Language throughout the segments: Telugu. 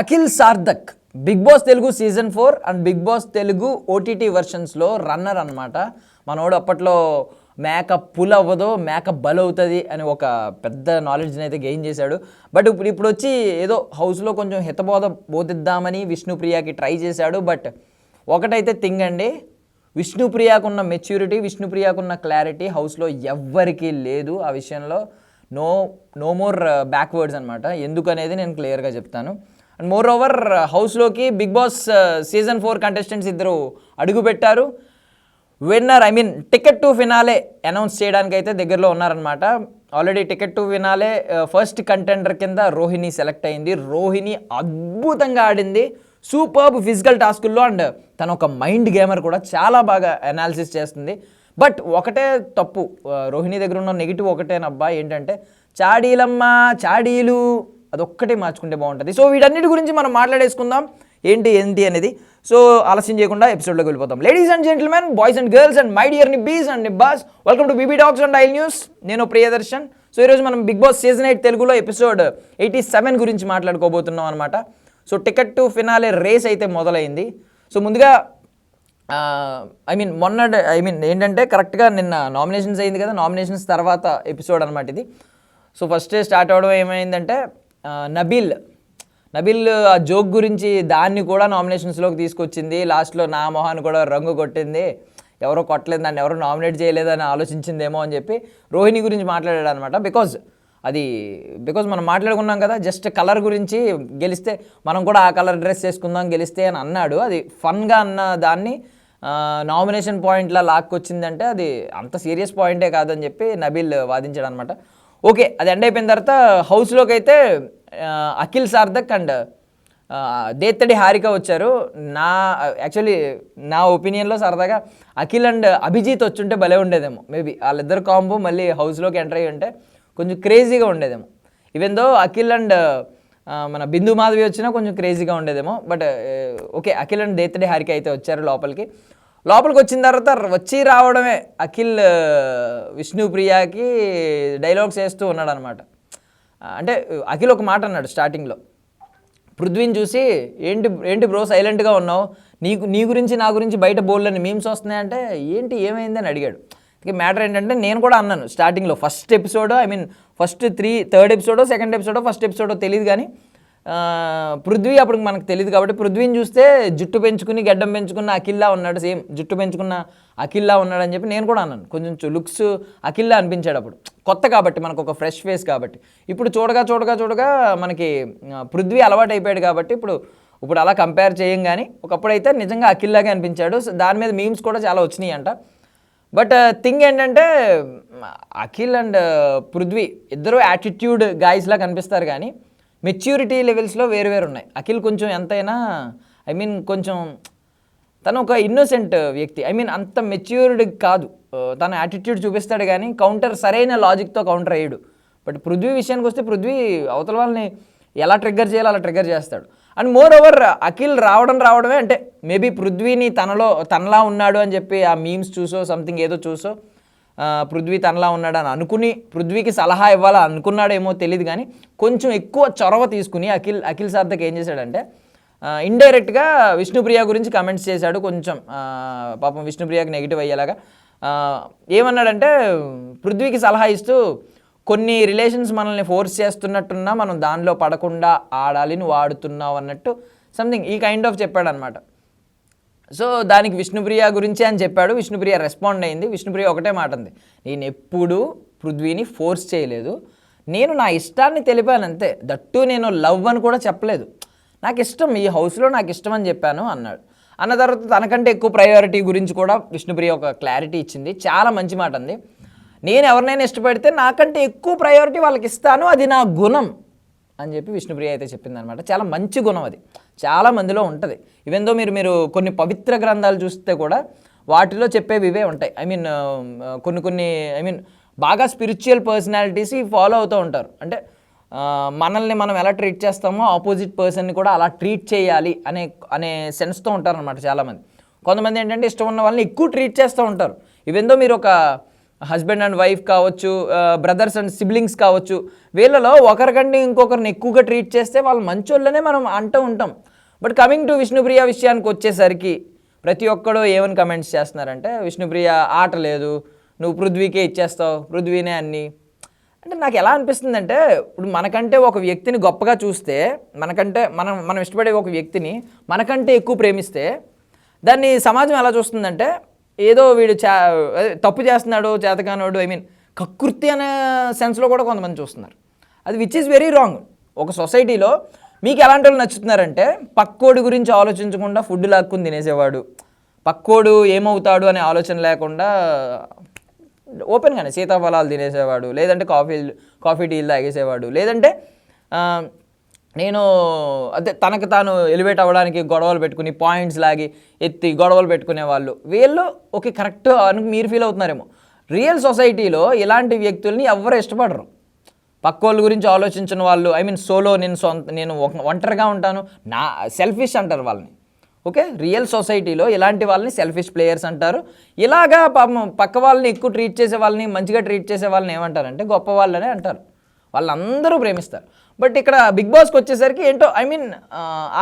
Akhil Sarthak Bigg Boss Telugu season four and Bigg Boss Telugu OTT వర్షన్స్లో runner అనమాట మనోడు అప్పట్లో మేక పుల్ అవ్వదు మేక బల్ అవుతుంది అని ఒక పెద్ద నాలెడ్జ్ని అయితే గెయిన్ చేశాడు. బట్ ఇప్పుడు ఇప్పుడు వచ్చి ఏదో హౌస్లో కొంచెం హితబోధ బోధిద్దామని విష్ణుప్రియకి ట్రై చేశాడు. బట్ ఒకటైతే థింగ్ అండి విష్ణుప్రియకున్న మెచ్యూరిటీ విష్ణుప్రియకున్న క్లారిటీ హౌస్లో ఎవ్వరికీ లేదు ఆ విషయంలో. నో నో మోర్ బ్యాక్వర్డ్స్ అనమాట ఎందుకనేది నేను క్లియర్గా చెప్తాను. అండ్ మోర్ ఓవర్ హౌస్లోకి Bigg Boss season four contestants ఇద్దరు అడుగుపెట్టారు. Winner I mean ticket to finale announce చేయడానికి అయితే దగ్గరలో ఉన్నారనమాట already ticket to finale first contender కింద రోహిణి సెలెక్ట్ అయింది. రోహిణి అద్భుతంగా ఆడింది. సూపర్బ్ ఫిజికల్ టాస్కుల్లో అండ్ తన ఒక మైండ్ గేమర్ కూడా చాలా బాగా అనాలిసిస్ చేస్తుంది. బట్ ఒకటే తప్పు uh, రోహిణి దగ్గర ఉన్న నెగిటివ్ ఒకటేనబ్బా ఏంటంటే చాడీలమ్మ చాడీలు అదొక్కటే మార్చుకుంటే బాగుంటుంది. సో వీటన్నిటి గురించి మనం మాట్లాడేసుకుందాం. ఏంటి ఏంటి అనేది. సో ఆలస్యం చేయకుండా ఎపిసోడ్లోకి వెళ్ళిపోతాం. Ladies and gentlemen boys and girls and my dear nibbis and nibbas welcome to BB talks and I'll news నేను ప్రియదర్శన్. సో ఈరోజు మనం బిగ్ బాస్ సీజన్ ఎయిట్ తెలుగులో ఎపిసోడ్ ఎయిటీ సెవెన్ గురించి మాట్లాడుకోబోతున్నాం అనమాట so ticket to finale race అయితే మొదలైంది. సో ముందుగా ఐ మీన్ మొన్న ఐ మీన్ ఏంటంటే కరెక్ట్గా నిన్న నామినేషన్స్ అయింది కదా నామినేషన్స్ తర్వాత ఎపిసోడ్ అనమాట ఇది. సో ఫస్ట్ స్టార్ట్ అవడం ఏమైందంటే నబీల్. నబిల్ ఆ జోక్ గురించి దాన్ని కూడా నామినేషన్స్లోకి తీసుకొచ్చింది. లాస్ట్లో నా మొహాన్ని కూడా రంగు కొట్టింది. ఎవరో కొట్టలేదు దాన్ని ఎవరో నామినేట్ చేయలేదని ఆలోచించిందేమో అని చెప్పి రోహిణి గురించి మాట్లాడాడు అనమాట బికాజ్ అది బికాజ్ మనం మాట్లాడుకున్నాం కదా జస్ట్ కలర్ గురించి గెలిస్తే మనం కూడా ఆ కలర్ డ్రెస్ వేసుకుందాం గెలిస్తే అని అన్నాడు. అది ఫన్గా అన్న దాన్ని నామినేషన్ పాయింట్లా లాక్కొచ్చిందంటే అది అంత సీరియస్ పాయింటే కాదని చెప్పి నబీల్ వాదించాడు అనమాట ఓకే అది ఎండ్ అయిపోయిన తర్వాత హౌస్లోకి అయితే అఖిల్ సార్థక్ అండ్ దేత్తడి హారిక వచ్చారు. నా యాక్చువల్లీ నా ఒపీనియన్లో సరదాగా అఖిల్ అండ్ అభిజిత్ వచ్చుంటే భలే ఉండేదేమో. మేబీ వాళ్ళిద్దరు కాంబో మళ్ళీ హౌస్లోకి ఎంటర్ అయ్యి ఉంటే కొంచెం క్రేజీగా ఉండేదేమో. ఈవెన్ దో అఖిల్ అండ్ మన బిందు మాధవి వచ్చినా కొంచెం క్రేజీగా ఉండేదేమో. But okay Akhil and Dethadi Harika అయితే వచ్చారు లోపలికి. లోపలికి వచ్చిన తర్వాత వచ్చి రావడమే అఖిల్ విష్ణుప్రియాకి విష్ణుప్రియకి డైలాగ్స్ వేస్తూ ఉన్నాడు అనమాట అంటే అఖిల్ ఒక మాట అన్నాడు స్టార్టింగ్లో. పృథ్వీని చూసి ఏంటి ఏంటి బ్రో సైలెంట్గా ఉన్నావు? నీకు నీ గురించి నా గురించి బయట బోల్లని మీమ్స్ వస్తున్నాయంటే ఏంటి ఏమైంది? అని అడిగాడు. మ్యాటర్ ఏంటంటే నేను కూడా అన్నాను స్టార్టింగ్లో first ఎపిసోడో I mean first three third ఎపిసోడో second ఎపిసోడో ఫస్ట్ ఎపిసోడో తెలియదు కానీ పృథ్వీ అప్పుడు మనకు తెలియదు కాబట్టి పృథ్వీని చూస్తే జుట్టు పెంచుకుని గడ్డం పెంచుకున్న అఖిల్లా ఉన్నాడు సేమ్. జుట్టు పెంచుకున్న అఖిల్లా ఉన్నాడు అని చెప్పి నేను కూడా అన్నాను. కొంచెం లుక్స్ అఖిల్లా అనిపించాడు అప్పుడు. కొత్త కాబట్టి మనకు ఒక ఫ్రెష్ ఫేస్ కాబట్టి. ఇప్పుడు చూడగా చూడగా చూడగా మనకి పృథ్వీ అలవాటు అయిపోయాడు కాబట్టి ఇప్పుడు ఇప్పుడు అలా కంపేర్ చేయం కానీ ఒకప్పుడు అయితే నిజంగా అఖిల్లాగా అనిపించాడు. దాని మీద మీమ్స్ కూడా చాలా వచ్చినాయి అంట బట్ థింగ్ ఏంటంటే అఖిల్ అండ్ పృథ్వీ ఇద్దరు యాటిట్యూడ్ గాయస్లా కనిపిస్తారు కానీ మెచ్యూరిటీ లెవెల్స్లో వేరు వేరు ఉన్నాయి. అఖిల్ కొంచెం ఎంతైనా ఐ మీన్ కొంచెం తను ఒక ఇన్నోసెంట్ వ్యక్తి. ఐ మీన్ అంత మెచ్యూర్డ్ కాదు. తన యాటిట్యూడ్ చూపిస్తాడు కానీ కౌంటర్ సరైన లాజిక్తో కౌంటర్ అయ్యాడు. బట్ పృథ్వీ విషయానికి వస్తే పృథ్వీ అవతల వాళ్ళని ఎలా ట్రిగ్గర్ చేయాలో అలా ట్రిగ్గర్ చేస్తాడు. అండ్ మోర్ ఓవర్ అఖిల్ రావడం రావడమే అంటే మేబీ పృథ్వీని తనలో తనలా ఉన్నాడు అని చెప్పి ఆ మీమ్స్ చూసో సంథింగ్ ఏదో చూసో పృథ్వీ తనలా ఉన్నాడని అనుకుని పృథ్వీకి సలహా ఇవ్వాలని అనుకున్నాడేమో తెలియదు కానీ కొంచెం ఎక్కువ చొరవ తీసుకుని అఖిల్ అఖిల్ సార్థక్ ఏం చేశాడంటే ఇండైరెక్ట్గా విష్ణుప్రియ గురించి కమెంట్స్ చేశాడు కొంచెం. పాపం విష్ణుప్రియకి నెగిటివ్ అయ్యేలాగా. ఏమన్నాడంటే పృథ్వీకి సలహా ఇస్తూ కొన్ని రిలేషన్స్ మనల్ని ఫోర్స్ చేస్తున్నట్టున్నా మనం దానిలో పడకుండా ఆడాలి నువ్వు ఆడుతున్నావు అన్నట్టు సంథింగ్ ఈ కైండ్ ఆఫ్ చెప్పాడనమాట. సో దానికి విష్ణుప్రియ గురించి అని చెప్పాడు. విష్ణుప్రియ రెస్పాండ్ అయింది. విష్ణుప్రియ ఒకటే మాట ఉంది నేను ఎప్పుడూ పృథ్వీని ఫోర్స్ చేయలేదు. నేను నా ఇష్టాన్ని తెలిపాను అంతే. దట్టు నేను లవ్ అని కూడా చెప్పలేదు. నాకు ఇష్టం. ఈ హౌస్లో నాకు ఇష్టం అని చెప్పాను అన్నాడు. అన్న తర్వాత తనకంటే ఎక్కువ ప్రయారిటీ గురించి కూడా విష్ణుప్రియ ఒక క్లారిటీ ఇచ్చింది. చాలా మంచి మాట అంది. నేను ఎవరినైనా ఇష్టపడితే నాకంటే ఎక్కువ ప్రయారిటీ వాళ్ళకి ఇస్తాను. అది నా గుణం అని చెప్పి విష్ణుప్రియ అయితే చెప్పింది అనమాట చాలా మంచి గుణం అది. చాలా మందిలో ఉంటుంది. ఇవెందో దో మీరు మీరు కొన్ని పవిత్ర గ్రంథాలు చూస్తే కూడా వాటిలో చెప్పేవి ఇవే ఉంటాయి. ఐ మీన్ కొన్ని కొన్ని ఐ మీన్ బాగా స్పిరిచువల్ పర్సనాలిటీస్ ఫాలో అవుతూ ఉంటారు. అంటే మనల్ని మనం ఎలా ట్రీట్ చేస్తామో ఆపోజిట్ పర్సన్ని కూడా అలా ట్రీట్ చేయాలి అనే అనే సెన్స్తో ఉంటారనమాట చాలామంది. కొంతమంది ఏంటంటే ఇష్టం ఉన్న వాళ్ళని ఎక్కువ ట్రీట్ చేస్తూ ఉంటారు. ఇవెందో మీరు ఒక హస్బెండ్ అండ్ వైఫ్ కావచ్చు బ్రదర్స్ అండ్ సిబ్లింగ్స్ కావచ్చు వీళ్ళలో ఒకరికంటే ఇంకొకరిని ఎక్కువగా ట్రీట్ చేస్తే వాళ్ళు మంచోళ్ళనే మనం అంటూ ఉంటాం. బట్ కమింగ్ టు విష్ణుప్రియ విషయానికి వచ్చేసరికి ప్రతి ఒక్కడు ఏమని కమెంట్స్ చేస్తున్నారంటే విష్ణుప్రియ ఆట లేదు. నువ్వు పృథ్వీకే ఇచ్చేస్తావు. పృథ్వీనే అన్నీ. అంటే నాకు ఎలా అనిపిస్తుందంటే ఇప్పుడు మనకంటే ఒక వ్యక్తిని గొప్పగా చూస్తే మనకంటే మనం మనం ఇష్టపడే ఒక వ్యక్తిని మనకంటే ఎక్కువ ప్రేమిస్తే దాన్ని సమాజం ఎలా చూస్తుందంటే ఏదో వీడు చా అదే తప్పు చేస్తున్నాడు చేతకానోడు ఐ మీన్ కకృతి అనే సెన్స్లో కూడా కొంతమంది చూస్తున్నారు. అది విచ్ ఈస్ వెరీ రాంగ్ ఒక సొసైటీలో మీకు ఎలాంటి వాళ్ళు నచ్చుతున్నారంటే పక్కోడి గురించి ఆలోచించకుండా ఫుడ్ లాక్కుని తినేసేవాడు. పక్కోడు ఏమవుతాడు అనే ఆలోచన లేకుండా ఓపెన్గానే సీతాఫలాలు తినేసేవాడు లేదంటే కాఫీ కాఫీ టీలు తాగేసేవాడు. లేదంటే నేను అదే తనకు తాను ఎలివేట్ అవ్వడానికి గొడవలు పెట్టుకుని పాయింట్స్ లాగి ఎత్తి గొడవలు పెట్టుకునే వాళ్ళు వీళ్ళు ఓకే కరెక్ట్ అని మీరు ఫీల్ అవుతున్నారేమో. రియల్ సొసైటీలో ఇలాంటి వ్యక్తుల్ని ఎవ్వరు ఇష్టపడరు. పక్కోళ్ళ గురించి ఆలోచించిన వాళ్ళు ఐ మీన్ సోలో నేను సొంత నేను ఒంటరిగా ఉంటాను నా సెల్ఫిష్ అంటారు వాళ్ళని. ఓకే రియల్ సొసైటీలో ఇలాంటి వాళ్ళని సెల్ఫిష్ ప్లేయర్స్ అంటారు. ఇలాగా పక్క వాళ్ళని ఎక్కువ ట్రీట్ చేసే వాళ్ళని మంచిగా ట్రీట్ చేసే వాళ్ళని ఏమంటారంటే గొప్ప వాళ్ళనే అంటారు. వాళ్ళందరూ ప్రేమిస్తారు. బట్ ఇక్కడ బిగ్ బాస్కి వచ్చేసరికి ఏంటో ఐ మీన్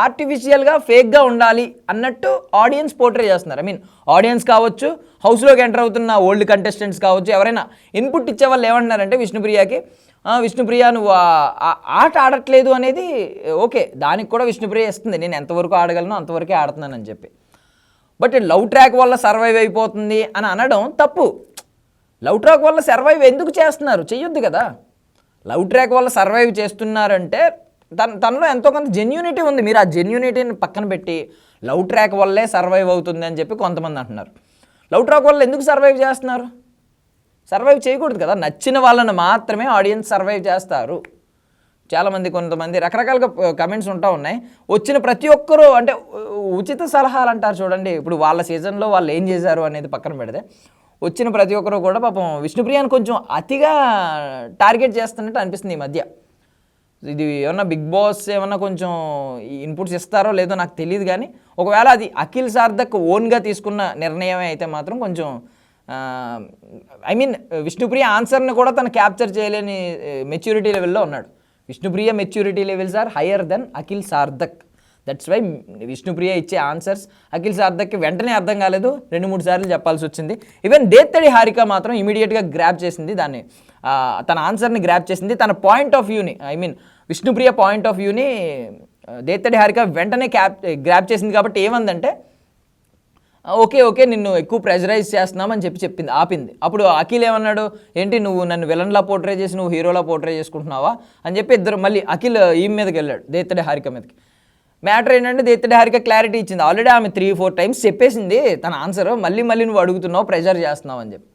ఆర్టిఫిషియల్గా ఫేక్గా ఉండాలి అన్నట్టు ఆడియన్స్ పోర్ట్రే చేస్తున్నారు. ఐ మీన్ ఆడియన్స్ కావచ్చు హౌస్లోకి ఎంటర్ అవుతున్న ఓల్డ్ కంటెస్టెంట్స్ కావచ్చు ఎవరైనా ఇన్పుట్ ఇచ్చే వాళ్ళు ఏమంటున్నారంటే విష్ణుప్రియకి విష్ణుప్రియ నువ్వు ఆట ఆడట్లేదు అనేది ఓకే దానికి కూడా విష్ణుప్రియ ఇస్తుంది. నేను ఎంతవరకు ఆడగలను అంతవరకే ఆడుతున్నానని చెప్పి. బట్ లవ్ ట్రాక్ వల్ల సర్వైవ్ అయిపోతుంది అని అనడం తప్పు. లవ్ ట్రాక్ వల్ల సర్వైవ్ ఎందుకు చేస్తున్నారు? చెయ్యొద్దు కదా. లవ్ ట్రాక్ వల్ల సర్వైవ్ చేస్తున్నారంటే తన తనలో ఎంతో కొంత జెన్యూనిటీ ఉంది. మీరు ఆ జెన్యూనిటీని పక్కన పెట్టి లవ్ ట్రాక్ వల్లే సర్వైవ్ అవుతుంది అని చెప్పి కొంతమంది అంటున్నారు. లవ్ ట్రాక్ వల్ల ఎందుకు సర్వైవ్ చేస్తున్నారు? సర్వైవ్ చేయకూడదు కదా. నచ్చిన వాళ్ళని మాత్రమే ఆడియన్స్ సర్వైవ్ చేస్తారు. చాలామంది కొంతమంది రకరకాలుగా కమెంట్స్ ఉంటా ఉన్నాయి. వచ్చిన ప్రతి ఒక్కరూ అంటే ఉచిత సలహాలు అంటారు చూడండి. ఇప్పుడు వాళ్ళ సీజన్లో వాళ్ళు ఏం చేశారు అనేది పక్కన పెడితే వచ్చిన ప్రతి ఒక్కరు కూడా పాపం విష్ణుప్రియాని కొంచెం అతిగా టార్గెట్ చేస్తున్నట్టు అనిపిస్తుంది ఈ మధ్య. ఇది ఏమన్నా బిగ్ బాస్ ఏమన్నా కొంచెం ఇన్పుట్స్ ఇస్తారో లేదో నాకు తెలియదు కానీ ఒకవేళ అది అఖిల్ సార్థక్ ఓన్గా తీసుకున్న నిర్ణయమే అయితే మాత్రం కొంచెం ఐ మీన్ విష్ణుప్రియ ఆన్సర్ని కూడా తను క్యాప్చర్ చేయలేని మెచ్యూరిటీ లెవెల్లో ఉన్నాడు. Vishnupriya maturity levels are higher then Akhil Sarthak. That's why Vishnupriya ఇచ్చే ఆన్సర్స్ అఖిల్ సార్థక్కి వెంటనే అర్థం కాలేదు. రెండు మూడు సార్లు చెప్పాల్సి వచ్చింది. ఈవెన్ దేత్తడి హారిక మాత్రం ఇమీడియట్గా గ్రాప్ చేసింది దాన్ని. తన ఆన్సర్ని గ్రాప్ చేసింది. తన పాయింట్ ఆఫ్ వ్యూని I mean Vishnupriya point of వ్యూని దేత్తడి హారిక వెంటనే క్యాప్ గ్రాప్ చేసింది కాబట్టి ఏమందంటే ఓకే ఓకే నిన్ను ఎక్కువ ప్రెజరైజ్ చేస్తున్నామని చెప్పి చెప్పింది ఆపింది. అప్పుడు అఖిల్ ఏమన్నాడు ఏంటి నువ్వు నన్ను విలన్లా పోర్ట్రే చేసి నువ్వు హీరోలా పోర్ట్రే చేసుకుంటున్నావా? అని చెప్పి ఇద్దరు మళ్ళీ అఖిల్ ఈ మీదకి వెళ్ళాడు దేత్తడి హారిక మీదకి. మ్యాటర్ ఏంటంటే దేత్తడి హారిక క్లారిటీ ఇచ్చింది. ఆల్రెడీ ఆమె త్రీ ఫోర్ టైమ్స్ చెప్పేసింది తన ఆన్సర్ మళ్ళీ మళ్ళీ నువ్వు అడుగుతున్నావు ప్రెజర్ చేస్తున్నావు అని చెప్పి.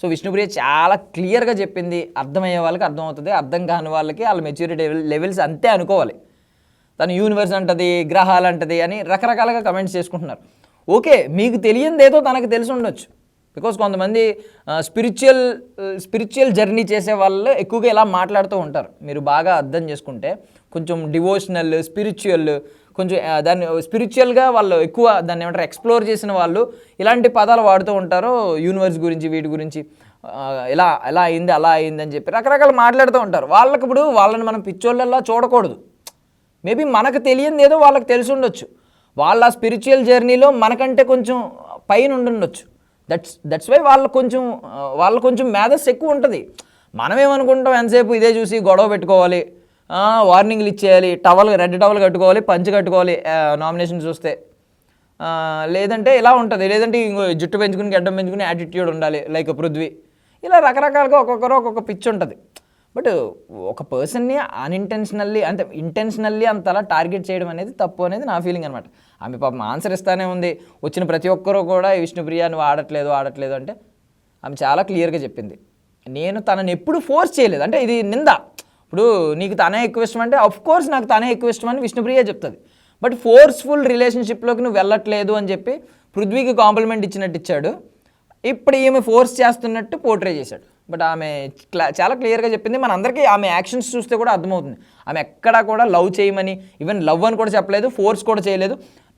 సో విష్ణుప్రియ చాలా క్లియర్గా చెప్పింది. అర్థమయ్యే వాళ్ళకి అర్థమవుతుంది. అర్థం కాని వాళ్ళకి వాళ్ళ మెచ్యూరిటీ లెవెల్స్ అంతే అనుకోవాలి. తను యూనివర్స్ అంటది గ్రహాలు అంటది అని రకరకాలుగా కమెంట్స్ చేసుకుంటున్నారు. ఓకే మీకు తెలియంది ఏదో తనకు తెలిసి ఉండొచ్చు. బికాస్ కొంతమంది స్పిరిచువల్ స్పిరిచువల్ జర్నీ చేసే వాళ్ళు ఎక్కువగా ఇలా మాట్లాడుతూ ఉంటారు. మీరు బాగా అర్థం చేసుకుంటే కొంచెం డివోషనల్ స్పిరిచువల్ కొంచెం దాన్ని స్పిరిచువల్గా వాళ్ళు ఎక్కువ దాన్ని ఏమంటారు ఎక్స్ప్లోర్ చేసిన వాళ్ళు ఇలాంటి పదాలు వాడుతూ ఉంటారు యూనివర్స్ గురించి వీటి గురించి. ఇలా ఎలా అయింది అలా అయింది అని చెప్పి రకరకాల మాట్లాడుతూ ఉంటారు. వాళ్ళకి ఇప్పుడు వాళ్ళని మనం పిచ్చోళ్ళలా చూడకూడదు. మేబీ మనకు తెలియంది ఏదో వాళ్ళకి తెలిసి ఉండొచ్చు. వాళ్ళ స్పిరిచువల్ జర్నీలో మనకంటే కొంచెం పైన ఉండుండొచ్చు. దట్స్ దట్స్ వై వాళ్ళ కొంచెం వాళ్ళ కొంచెం మేధస్ ఎక్కువ ఉంటుంది. మనమేమనుకుంటాం ఎంతసేపు ఇదే చూసి గొడవ పెట్టుకోవాలి వార్నింగ్లు ఇచ్చేయాలి. టవల్ రెడ్ టవల్ కట్టుకోవాలి పంచి కట్టుకోవాలి నామినేషన్ చూస్తే. లేదంటే ఇలా ఉంటుంది. లేదంటే ఇంకో జుట్టు పెంచుకుని గడ్డం పెంచుకుని యాటిట్యూడ్ ఉండాలి లైక్ పృథ్వీ. ఇలా రకరకాలుగా ఒక్కొక్కరు ఒక్కొక్క పిచ్ ఉంటుంది. బట్ ఒక పర్సన్ని అన్ఇంటెన్షనల్లీ అంటే ఇంటెన్షనల్లీ అంతలా టార్గెట్ చేయడం అనేది తప్పు అనేది నా ఫీలింగ్ అనమాట ఆమె పాపం ఆన్సర్ ఇస్తానే ఉంది. వచ్చిన ప్రతి ఒక్కరూ కూడా ఈ విష్ణుప్రియ నువ్వు ఆడట్లేదు ఆడట్లేదు అంటే ఆమె చాలా క్లియర్గా చెప్పింది. నేను తనని ఎప్పుడు ఫోర్స్ చేయలేదు. అంటే ఇది నింద. ఇప్పుడు నీకు తనే ఎక్కువ ఇష్టం అంటే అఫ్ కోర్స్ నాకు తనే ఎక్కువ ఇష్టం అని విష్ణుప్రియ చెప్తుంది. బట్ ఫోర్స్ఫుల్ రిలేషన్షిప్లోకి నువ్వు వెళ్ళట్లేదు అని చెప్పి పృథ్వీకి కాంప్లిమెంట్ ఇచ్చినట్టు ఇచ్చాడు. ఇప్పుడు ఈమె ఫోర్స్ చేస్తున్నట్టు పోర్ట్రే చేశాడు. బట్ ఆమె చాలా క్లియర్గా చెప్పింది. మనందరికీ ఆమె యాక్షన్స్ చూస్తే కూడా అర్థమవుతుంది. ఆమె ఎక్కడా కూడా లవ్ చేయమని ఈవెన్ లవ్ అని కూడా చెప్పలేదు ఫోర్స్ కూడా చేయలేదు.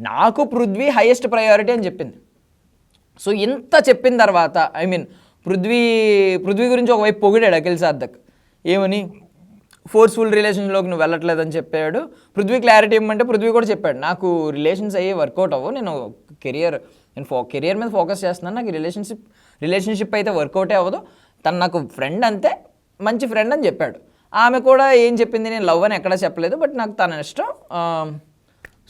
నాకు పృథ్వీ హైయెస్ట్ ప్రయారిటీ అని చెప్పింది. సో ఇంత చెప్పిన తర్వాత ఐ మీన్ పృథ్వీ పృథ్వీ గురించి ఒకవైపు పొగిడాడు అఖిల్ సార్థక్? ఏమని? ఫోర్స్ఫుల్ రిలేషన్లోకి నువ్వు వెళ్ళట్లేదని చెప్పాడు. పృథ్వీ క్లారిటీ ఇవ్వమంటే పృథ్వీ కూడా చెప్పాడు నాకు రిలేషన్స్ అయ్యి వర్కౌట్ అవ్వు నేను కెరియర్ నేను ఫో కెరియర్ మీద ఫోకస్ చేస్తున్నాను నాకు రిలేషన్షిప్ రిలేషన్షిప్ అయితే వర్కౌటే అవ్వదు. తను నాకు ఫ్రెండ్ అంతే మంచి ఫ్రెండ్ అని చెప్పాడు. ఆమె కూడా ఏం చెప్పింది నేను లవ్ అని ఎక్కడా చెప్పలేదు బట్ నాకు తన ఇష్టం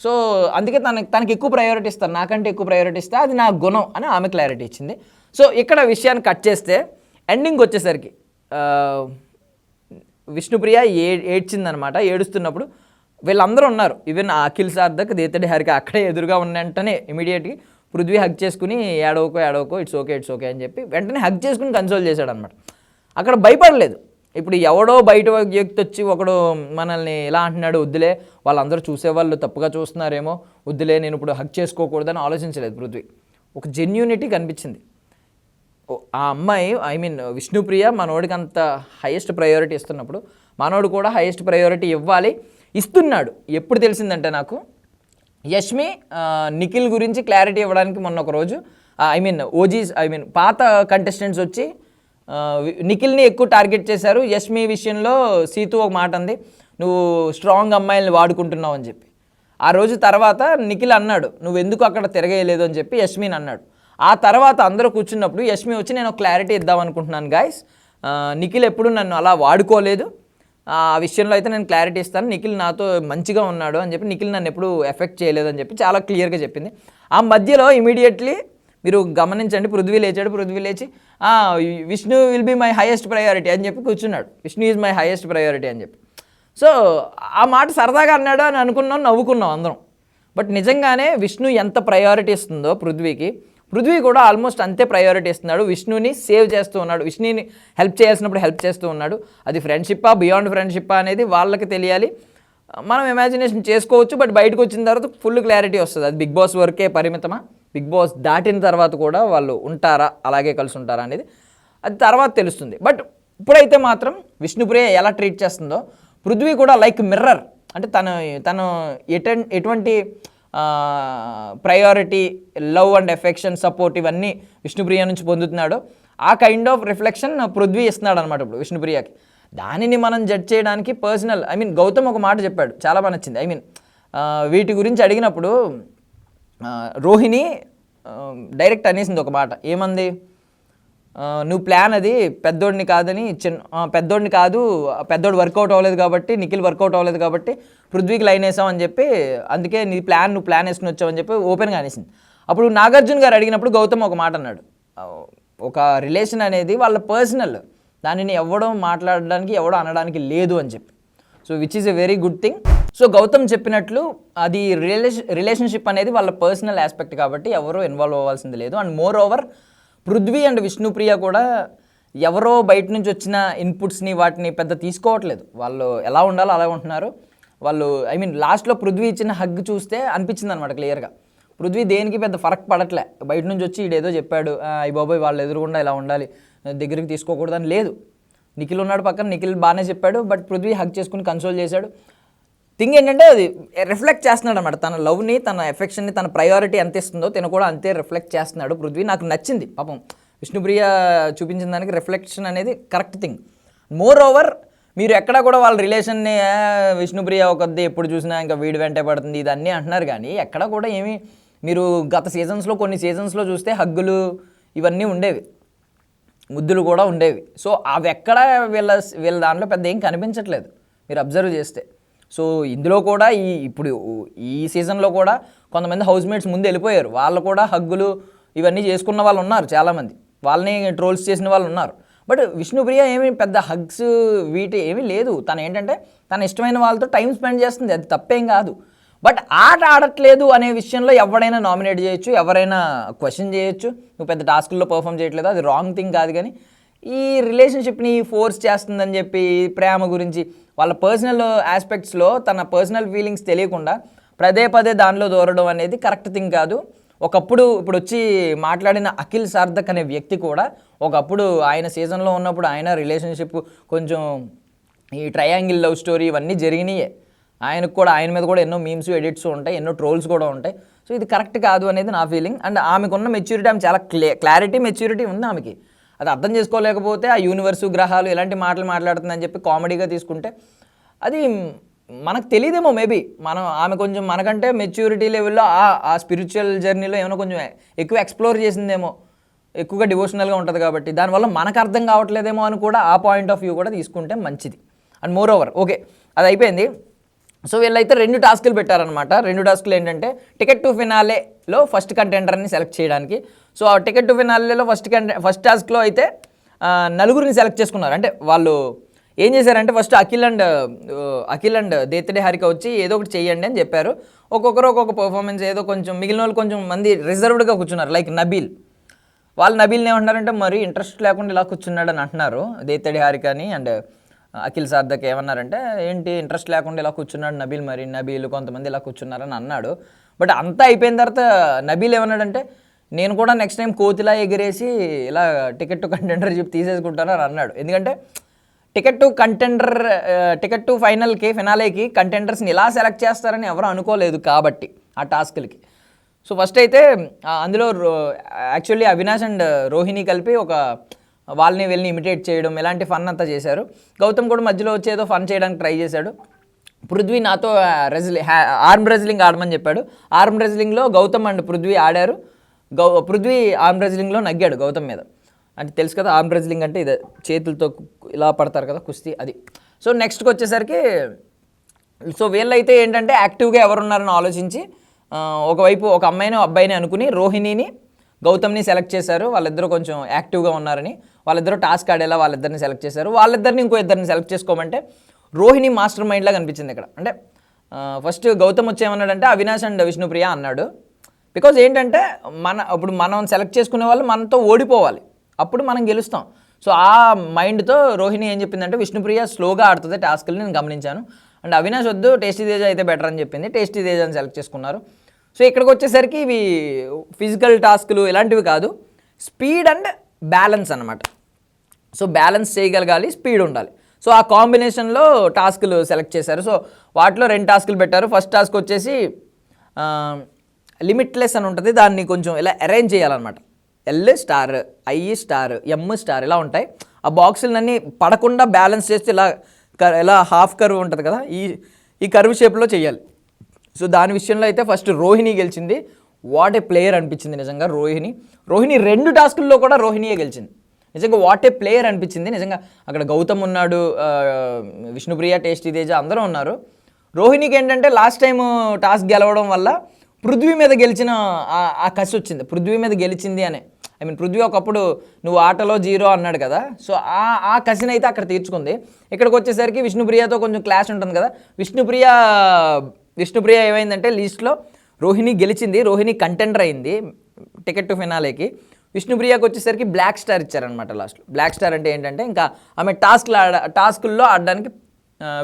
సో అందుకే తనకి తనకి ఎక్కువ ప్రయారిటీ ఇస్తాను నాకంటే ఎక్కువ ప్రయారిటీ ఇస్తే అది నా గుణం అని ఆమె క్లారిటీ ఇచ్చింది. సో ఇక్కడ విషయాన్ని కట్ చేస్తే ఎండింగ్ వచ్చేసరికి విష్ణుప్రియ ఏ ఏడ్చిందనమాట ఏడుస్తున్నప్పుడు వీళ్ళందరూ ఉన్నారు. ఈవెన్ అఖిల్ సార్థక్ దేతడి హరిక అక్కడే ఎదురుగా ఉన్న వెంటనే ఇమీడియట్గా పృథ్వీ హగ్ చేసుకుని ఏడవకో ఏడవకో ఇట్స్ ఓకే ఇట్స్ ఓకే అని చెప్పి వెంటనే హగ్ చేసుకుని కన్సోల్ చేశాడు అనమాట అక్కడ భయపడలేదు. ఇప్పుడు ఎవడో బయట వ్యక్తి వచ్చి ఒకడు మనల్ని ఎలా అంటున్నాడు వద్దులే వాళ్ళందరూ చూసేవాళ్ళు తప్పుగా చూస్తున్నారేమో వద్దులే నేను ఇప్పుడు హక్ చేసుకోకూడదని ఆలోచించలేదు పృథ్వీ. ఒక జెన్యూనిటీ కనిపించింది. ఆ అమ్మాయి ఐ మీన్ విష్ణుప్రియ మనోడికి అంత హైయెస్ట్ ప్రయారిటీ ఇస్తున్నప్పుడు మనోడు కూడా హైయెస్ట్ ప్రయారిటీ ఇవ్వాలి ఇస్తున్నాడు. ఎప్పుడు తెలిసిందంటే నాకు? యష్మి నిఖిల్ గురించి క్లారిటీ ఇవ్వడానికి మొన్న ఒక రోజు I mean OGs I mean పాత కంటెస్టెంట్స్ వచ్చి నిఖిల్ని ఎక్కువ టార్గెట్ చేశారు. యష్మి విషయంలో సీతు ఒక మాట అంది నువ్వు స్ట్రాంగ్ అమ్మాయిల్ని వాడుకుంటున్నావు అని చెప్పి. ఆ రోజు తర్వాత నిఖిల్ అన్నాడు నువ్వు ఎందుకు అక్కడ తిరగేయలేదు అని చెప్పి యష్మిని అన్నాడు. ఆ తర్వాత అందరూ కూర్చున్నప్పుడు యష్మి వచ్చి నేను క్లారిటీ ఇద్దాం అనుకుంటున్నాను గాయస్ నిఖిల్ ఎప్పుడు నన్ను అలా వాడుకోలేదు. ఆ విషయంలో అయితే నేను క్లారిటీ ఇస్తాను. నిఖిల్ నాతో మంచిగా ఉన్నాడు అని చెప్పి నిఖిల్ నన్ను ఎప్పుడు ఎఫెక్ట్ చేయలేదు అని చెప్పి చాలా క్లియర్గా చెప్పింది. ఆ మధ్యలో ఇమీడియట్లీ మీరు గమనించండి పృథ్వీ లేచాడు. పృథ్వీ లేచి Vishnu will be my highest priority అని చెప్పి కూర్చున్నాడు. Vishnu is my highest priority అని చెప్పి. సో ఆ మాట సరదాగా అన్నాడు అని అనుకున్నాం నవ్వుకున్నాం అందరం. బట్ నిజంగానే విష్ణు ఎంత ప్రయారిటీ ఇస్తుందో పృథ్వీకి పృథ్వీ కూడా ఆల్మోస్ట్ అంతే ప్రయారిటీ ఇస్తున్నాడు. విష్ణుని సేవ్ చేస్తూ ఉన్నాడు. విష్ణుని హెల్ప్ చేయాల్సినప్పుడు హెల్ప్ చేస్తూ ఉన్నాడు. అది ఫ్రెండ్షిప్పా బియాండ్ ఫ్రెండ్షిప్పా అనేది వాళ్ళకి తెలియాలి. మనం ఇమాజినేషన్ చేసుకోవచ్చు బట్ బయటకు వచ్చిన తర్వాత ఫుల్ క్లారిటీ వస్తుంది. అది బిగ్ బాస్ వరకే పరిమితమా? బిగ్ బాస్ దాటిన తర్వాత కూడా వాళ్ళు ఉంటారా? అలాగే కలిసి ఉంటారా అనేది అది తర్వాత తెలుస్తుంది. బట్ ఇప్పుడైతే మాత్రం విష్ణుప్రియ ఎలా ట్రీట్ చేస్తుందో పృథ్వీ కూడా లైక్ మిర్రర్ అంటే తను తను ఎటన్ ఎటువంటి priority love and affection support ఇవన్నీ విష్ణుప్రియ నుంచి పొందుతున్నాడు. ఆ కైండ్ ఆఫ్ రిఫ్లెక్షన్ పృథ్వీ ఇస్తున్నాడు అనమాట ఇప్పుడు విష్ణుప్రియకి. దానిని మనం జడ్జ్ చేయడానికి పర్సనల్ ఐ మీన్ గౌతమ్ ఒక మాట చెప్పాడు చాలా బాగా నచ్చింది. ఐ మీన్ వీటి గురించి అడిగినప్పుడు రోహిణి డైరెక్ట్ అనేసింది ఒక మాట. ఏమంది? నువ్వు ప్లాన్ అది పెద్దోడిని కాదని చిన్న పెద్దోడిని కాదు పెద్దోడు వర్కౌట్ అవ్వలేదు కాబట్టి నిఖిల్ వర్కౌట్ అవ్వలేదు కాబట్టి పృథ్వీకి లైన్ వేసావు అని చెప్పి అందుకే నీ ప్లాన్ నువ్వు ప్లాన్ వేసుకుని వచ్చావు అని చెప్పి ఓపెన్గా అనేసింది. అప్పుడు నాగార్జున గారు అడిగినప్పుడు గౌతమ్ ఒక మాట అన్నాడు. ఒక రిలేషన్ అనేది వాళ్ళ పర్సనల్ దానిని ఎవడో మాట్లాడడానికి ఎవడో అనడానికి లేదు అని చెప్పి. So which is a very good thing so Gautham చెప్పినట్లు అది రిలేషన్ రిలేషన్షిప్ అనేది వాళ్ళ పర్సనల్ ఆస్పెక్ట్ కాబట్టి ఎవరు ఇన్వాల్వ్ అవ్వాల్సింది లేదు. And moreover Prithvi and Vishnupriya కూడా ఎవరో బయట నుంచి వచ్చిన ఇన్పుట్స్ని వాటిని పెద్ద తీసుకోవట్లేదు. వాళ్ళు ఎలా ఉండాలో అలా ఉంటున్నారు. వాళ్ళు ఐ మీన్ లాస్ట్లో పృథ్వీ ఇచ్చిన హగ్ చూస్తే అనిపించింది అనమాట క్లియర్గా పృథ్వీ దేనికి పెద్ద ఫరక్ పడట్లే. బయట నుంచి వచ్చి ఈడేదో చెప్పాడు అయ్యి బాబోయ్ వాళ్ళు ఎదురుగుండా ఇలా ఉండాలి దగ్గరికి తీసుకోకూడదని లేదు. నిఖిల్ ఉన్నాడు పక్కన నిఖిల్ బాగానే చెప్పాడు బట్ పృథ్వీ హగ్ చేసుకుని కన్సోల్ చేశాడు. థింగ్ ఏంటంటే అది రిఫ్లెక్ట్ చేస్తున్నాడు అనమాట తన లవ్ని తన ఎఫెక్షన్ని తన ప్రయారిటీ ఎంత ఇస్తుందో తను కూడా అంతే రిఫ్లెక్ట్ చేస్తున్నాడు పృథ్వీ. నాకు నచ్చింది పాపం. విష్ణుప్రియ చూపించిన దానికి రిఫ్లెక్షన్ అనేది కరెక్ట్ థింగ్. మోర్ ఓవర్ మీరు ఎక్కడ కూడా వాళ్ళ రిలేషన్ని విష్ణుప్రియ ఒకది ఎప్పుడు చూసినా ఇంకా వీడి వెంటే పడుతుంది ఇదన్నీ అంటున్నారు కానీ ఎక్కడ కూడా ఏమి మీరు గత సీజన్స్లో కొన్ని సీజన్స్లో చూస్తే హగ్గులు ఇవన్నీ ఉండేవి. ముద్దులు కూడా ఉండేవి. సో అవి ఎక్కడ వీళ్ళ వీళ్ళ దాంట్లో పెద్ద ఏం కనిపించట్లేదు. మీరు అబ్జర్వ్ చేస్తే. సో ఇందులో కూడా ఈ ఇప్పుడు ఈ సీజన్లో కూడా కొంతమంది హౌస్ మేట్స్ ముందు వెళ్ళిపోయారు. వాళ్ళు కూడా హగ్గులు ఇవన్నీ చేసుకున్న వాళ్ళు ఉన్నారు చాలామంది. వాళ్ళని ట్రోల్స్ చేసిన వాళ్ళు ఉన్నారు. బట్ విష్ణుప్రియ ఏమి పెద్ద హగ్స్ వీటి ఏమీ లేదు. తను ఏంటంటే తన ఇష్టమైన వాళ్ళతో టైం స్పెండ్ చేస్తుంది. అది తప్పేం కాదు. బట్ ఆట ఆడట్లేదు అనే విషయంలో ఎవరైనా నామినేట్ చేయొచ్చు. ఎవరైనా క్వశ్చన్ చేయొచ్చు. నువ్వు పెద్ద టాస్క్ల్లో పర్ఫామ్ చేయట్లేదు. అది రాంగ్ థింగ్ కాదు కానీ ఈ రిలేషన్షిప్ని ఫోర్స్ చేస్తుందని చెప్పి ప్రేమ గురించి వాళ్ళ పర్సనల్ ఆస్పెక్ట్స్లో తన పర్సనల్ ఫీలింగ్స్ తెలియకుండా పదే పదే దానిలో దూరడం అనేది కరెక్ట్ థింగ్ కాదు. ఒకప్పుడు ఇప్పుడు వచ్చి మాట్లాడిన అఖిల్ సార్థక్ అనే వ్యక్తి కూడా ఒకప్పుడు ఆయన సీజన్లో ఉన్నప్పుడు ఆయన రిలేషన్షిప్ కొంచెం ఈ ట్రయాంగిల్ లవ్ స్టోరీ ఇవన్నీ జరిగినాయే. ఆయనకు కూడా ఆయన మీద కూడా ఎన్నో మీమ్స్ ఎడిట్స్ ఉంటాయి ఎన్నో ట్రోల్స్ కూడా ఉంటాయి. సో ఇది కరెక్ట్ కాదు అనేది నా ఫీలింగ్ అండ్ ఆమెకున్న మెచ్యూరిటీ ఆమె చాలా క్లే క్లారిటీ మెచ్యూరిటీ ఉంది ఆమెకి. అది అర్థం చేసుకోలేకపోతే ఆ యూనివర్స్ గ్రహాలు ఇలాంటి మాటలు మాట్లాడుతుందని చెప్పి కామెడీగా తీసుకుంటే అది మనకు తెలియదేమో మేబీ మనం ఆమె కొంచెం మనకంటే మెచ్యూరిటీ లెవెల్లో ఆ ఆ స్పిరిచువల్ జర్నీలో ఏమైనా కొంచెం ఎక్కువ ఎక్స్ప్లోర్ చేసిందేమో. ఎక్కువగా డివోషనల్గా ఉంటుంది కాబట్టి. దానివల్ల మనకు అర్థం కావట్లేదేమో అని కూడా ఆ పాయింట్ ఆఫ్ వ్యూ కూడా తీసుకుంటే మంచిది. అండ్ మోర్ ఓవర్ ఓకే అది అయిపోయింది. సో వీళ్ళైతే రెండు టాస్కులు పెట్టారనమాట రెండు టాస్కులు ఏంటంటే టికెట్ టు ఫినాలేలో ఫస్ట్ కంటెండర్ని సెలెక్ట్ చేయడానికి. సో ఆ టికెట్ టు ఫినాలేలో ఫస్ట్ కంటె ఫస్ట్ టాస్క్లో అయితే నలుగురిని సెలెక్ట్ చేసుకున్నారు. అంటే వాళ్ళు ఏం చేశారంటే first Akhil and Akhil and Dethadi Harika వచ్చి ఏదో ఒకటి చేయండి అని చెప్పారు. ఒక్కొక్కరు ఒక్కొక్క పర్ఫార్మెన్స్ ఏదో కొంచెం మిగిలిన వాళ్ళు కొంచెం మంది రిజర్వ్డ్గా కూర్చున్నారు లైక్ నబీల్. వాళ్ళు నబీల్ని ఏమంటారంటే మరి ఇంట్రెస్ట్ లేకుండా ఇలా కూర్చున్నాడు అని అంటున్నారు దేతేడి హారిక అని. అండ్ అఖిల్ సార్దక్ ఏమన్నారంటే ఏంటి ఇంట్రెస్ట్ లేకుండా ఇలా కూర్చున్నాడు నబీల్ మరి నబీలు కొంతమంది ఇలా కూర్చున్నారని అన్నాడు. బట్ అంతా అయిపోయిన తర్వాత నబీల్ ఏమన్నాడంటే నేను కూడా నెక్స్ట్ టైం కోతిలా ఎగిరేసి ఇలా టికెట్ టు కంటెండర్ చెప్పి తీసేసుకుంటాను అని అన్నాడు. ఎందుకంటే ticket to contender ticket to ఫైనల్కి ఫినాలేకి కంటెండర్స్ని ఇలా సెలెక్ట్ చేస్తారని ఎవరు అనుకోలేదు కాబట్టి ఆ టాస్క్లకి సో ఫస్ట్ అయితే అందులో యాక్చువల్లీ అవినాష్ అండ్ రోహిణి కలిపి ఒక వాళ్ళని వెళ్ళి ఇమిటేట్ చేయడం ఇలాంటి ఫన్ అంతా చేశారు. గౌతమ్ కూడా మధ్యలో వచ్చేదో ఫన్ చేయడానికి ట్రై చేశాడు. పృథ్వీ నాతో రెజ్లి ఆర్మ్ రెజ్లింగ్ ఆడమని చెప్పాడు. ఆర్మ్ రెజ్లింగ్లో గౌతమ్ అండ్ పృథ్వీ ఆడారు. గౌ పృథ్వీ ఆర్మ్ రెజ్లింగ్లో నగ్గాడు గౌతమ్ మీద. అంటే తెలుసు కదా ఆర్మ్ రెజ్లింగ్ అంటే ఇదే చేతులతో ఇలా పడతారు కదా కుస్తీ అది. సో నెక్స్ట్కి వచ్చేసరికి సో వీళ్ళైతే ఏంటంటే యాక్టివ్గా ఎవరున్నారని ఆలోచించి ఒకవైపు ఒక అమ్మాయిని అబ్బాయిని అనుకుని రోహిణిని గౌతమ్ని సెలెక్ట్ చేశారు. వాళ్ళిద్దరూ కొంచెం యాక్టివ్గా ఉన్నారని. వాళ్ళిద్దరూ టాస్క్ ఆడేలా వాళ్ళిద్దరిని సెలెక్ట్ చేశారు. వాళ్ళిద్దరిని ఇంకో ఇద్దరిని సెలెక్ట్ చేసుకోమంటే రోహిణి మాస్టర్ మైండ్లా కనిపించింది ఇక్కడ. అంటే ఫస్ట్ గౌతమ్ వచ్చేమన్నాడంటే అవినాష్ అండ్ విష్ణుప్రియ అన్నాడు. బికాజ్ ఏంటంటే మన ఇప్పుడు మనం సెలెక్ట్ చేసుకునే వాళ్ళు మనతో ఓడిపోవాలి. అప్పుడు మనం గెలుస్తాం. సో ఆ మైండ్తో రోహిణి ఏం చెప్పిందంటే విష్ణుప్రియ స్లోగా ఆడుతుంది టాస్క్లు నేను గమనించాను. అండ్ అవినాష్ వద్దు టేస్టీ తేజ అయితే బెటర్ అని చెప్పింది. టేస్టీ తేజ అని సెలెక్ట్ చేసుకున్నారు. సో ఇక్కడికి వచ్చేసరికి ఇవి ఫిజికల్ టాస్క్లు ఇలాంటివి కాదు. స్పీడ్ అండ్ బ్యాలెన్స్ అన్నమాట. సో బ్యాలెన్స్ చేయగలగాలి స్పీడ్ ఉండాలి. సో ఆ కాంబినేషన్లో టాస్కులు సెలెక్ట్ చేశారు. సో వాటిలో రెండు టాస్కులు పెట్టారు. ఫస్ట్ టాస్క్ వచ్చేసి లిమిట్లెస్ అని ఉంటుంది. దాన్ని కొంచెం ఇలా అరేంజ్ చేయాలన్నమాట. L star I star M star ఇలా ఉంటాయి. ఆ బాక్సులన్నీ పడకుండా బ్యాలెన్స్ చేస్తే ఇలా ఇలా హాఫ్ కర్వ్ ఉంటుంది కదా? ఈ ఈ కర్వ్ షేప్లో చేయాలి. సో దాని విషయంలో అయితే ఫస్ట్ రోహిణి గెలిచింది. వాట్ ఏ ప్లేయర్ అనిపించింది నిజంగా రోహిణి. రోహిణి రెండు టాస్కుల్లో కూడా రోహిణియే గెలిచింది. నిజంగా వాట్ ఏ ప్లేయర్ అనిపించింది. నిజంగా అక్కడ గౌతమ్ ఉన్నాడు విష్ణుప్రియ టేస్టీ తేజ అందరూ ఉన్నారు. రోహిణికి ఏంటంటే లాస్ట్ టైం టాస్క్ గెలవడం వల్ల పృథ్వీ మీద గెలిచిన ఆ- కసి వచ్చింది. పృథ్వీ మీద గెలిచింది అనే. ఐ మీన్ పృథ్వీ ఒకప్పుడు నువ్వు ఆటలో జీరో అన్నాడు కదా. సో ఆ ఆ కసినైతే అయితే అక్కడ తీర్చుకుంది. ఇక్కడికి వచ్చేసరికి విష్ణుప్రియతో కొంచెం క్లాష్ ఉంటుంది కదా. విష్ణుప్రియ విష్ణుప్రియ ఏమైందంటే లీస్ట్లో రోహిణి గెలిచింది రోహిణి కంటెండర్ అయింది టికెట్ టు ఫినాలేకి విష్ణుప్రియకి వచ్చేసరికి బ్లాక్ స్టార్ ఇచ్చారనమాట లాస్ట్లో. బ్లాక్ స్టార్ అంటే ఏంటంటే ఇంకా ఆమె టాస్క్లు ఆడ టాస్కుల్లో ఆడడానికి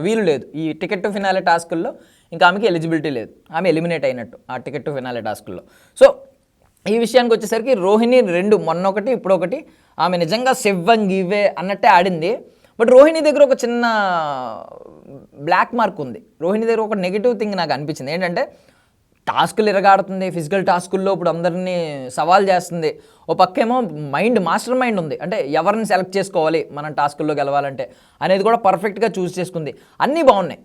వీలు లేదు. ఈ టికెట్ టు ఫినాలే టాస్కుల్లో ఇంకా ఆమెకి ఎలిజిబిలిటీ లేదు. ఆమె ఎలిమినేట్ అయినట్టు ఆ టికెట్ టు ఫినాలే టాస్కుల్లో. సో ఈ విషయానికి వచ్చేసరికి రోహిణి రెండు మొన్న ఒకటి ఇప్పుడు ఒకటి ఆమె నిజంగా సెవ్వంగ్ ఇవే అన్నట్టే ఆడింది. బట్ రోహిణి దగ్గర ఒక చిన్న బ్లాక్ మార్క్ ఉంది. రోహిణి దగ్గర ఒక నెగిటివ్ థింగ్ నాకు అనిపించింది. ఏంటంటే టాస్కులు ఇరగాడుతుంది ఫిజికల్ టాస్కుల్లో ఇప్పుడు అందరినీ సవాల్ చేస్తుంది. ఓ పక్కేమో మైండ్ మాస్టర్ మైండ్ ఉంది. అంటే ఎవరిని సెలెక్ట్ చేసుకోవాలి మనం టాస్కుల్లో గెలవాలంటే అనేది కూడా పర్ఫెక్ట్గా చూస్ చేసుకుంది. అన్నీ బాగున్నాయి.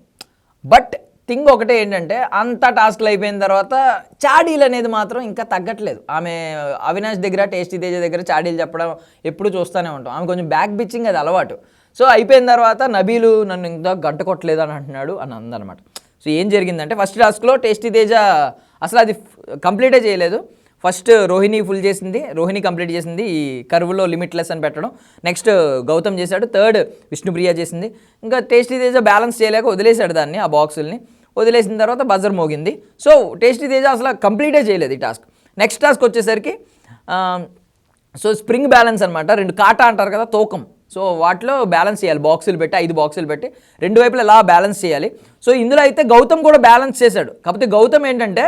బట్ థింగ్ ఒకటే ఏంటంటే అంత టాస్క్లు అయిపోయిన తర్వాత చాడీలు అనేది మాత్రం ఇంకా తగ్గట్లేదు. ఆమె అవినాష్ దగ్గర టేస్టీ తేజ దగ్గర చాడీలు చెప్పడం ఎప్పుడు చూస్తూనే ఉంటాం. ఆమె కొంచెం బ్యాక్ బిచ్చింగ్ అది అలవాటు. సో అయిపోయిన తర్వాత నబీలు నన్ను ఇంకా గంట కొట్టలేదు అని అంటున్నాడు అని అందనమాట. సో ఏం జరిగిందంటే ఫస్ట్ టాస్క్లో టేస్టీ తేజ అసలు అది కంప్లీటే చేయలేదు. ఫస్ట్ రోహిణి ఫుల్ చేసింది రోహిణి కంప్లీట్ చేసింది ఈ కరువులో లిమిట్లెస్ అని పెట్టడం. నెక్స్ట్ గౌతమ్ చేశాడు థర్డ్ విష్ణుప్రియ చేసింది. ఇంకా టేస్టీ తేజ బ్యాలెన్స్ చేయలేక వదిలేశాడు దాన్ని ఆ బాక్సుల్ని. వదిలేసిన తర్వాత బజర్ మోగింది. సో టేస్టీ తేజ అసలు కంప్లీటే చేయలేదు ఈ టాస్క్. నెక్స్ట్ టాస్క్ వచ్చేసరికి సో స్ప్రింగ్ బ్యాలెన్స్ అనమాట రెండు కాటా అంటారు కదా తూకం. సో వాటిలో బ్యాలెన్స్ చేయాలి. బాక్సులు పెట్టి ఐదు బాక్సులు పెట్టి రెండు వైపులా ఎలా బ్యాలెన్స్ చేయాలి. సో ఇందులో అయితే గౌతమ్ కూడా బ్యాలెన్స్ చేశాడు. కాకపోతే గౌతమ్ ఏంటంటే